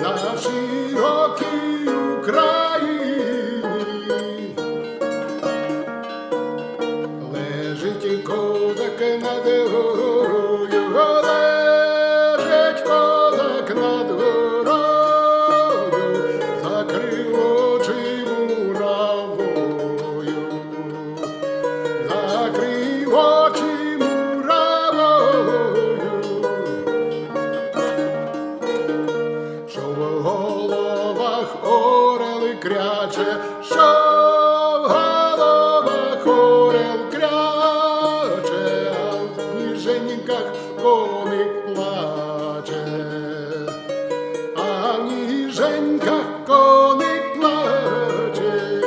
нашій рокій Україні, лежить і козак над горою, лежить козак над горою, закрив очі муравою, закрив очі. ніженьках коник плаче, а в ніженьках коник плаче,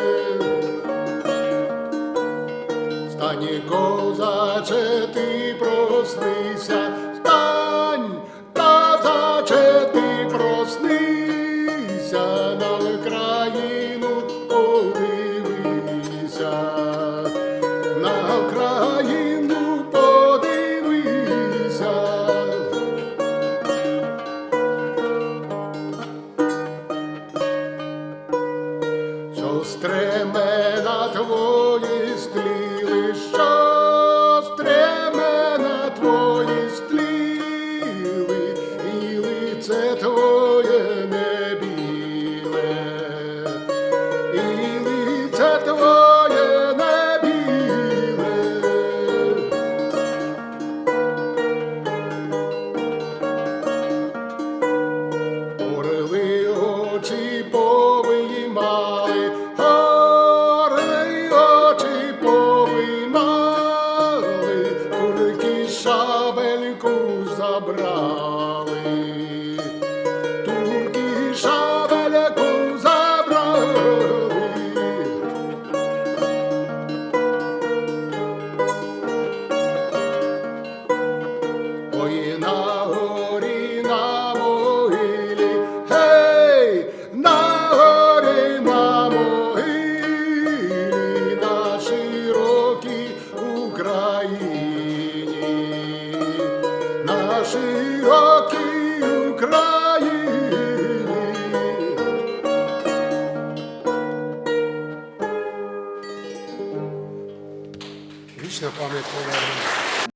стані, козаче, ти проснися. Тремена твої стріли. шабельку забрав. широкій Україні. Вічна пам'ять повернення.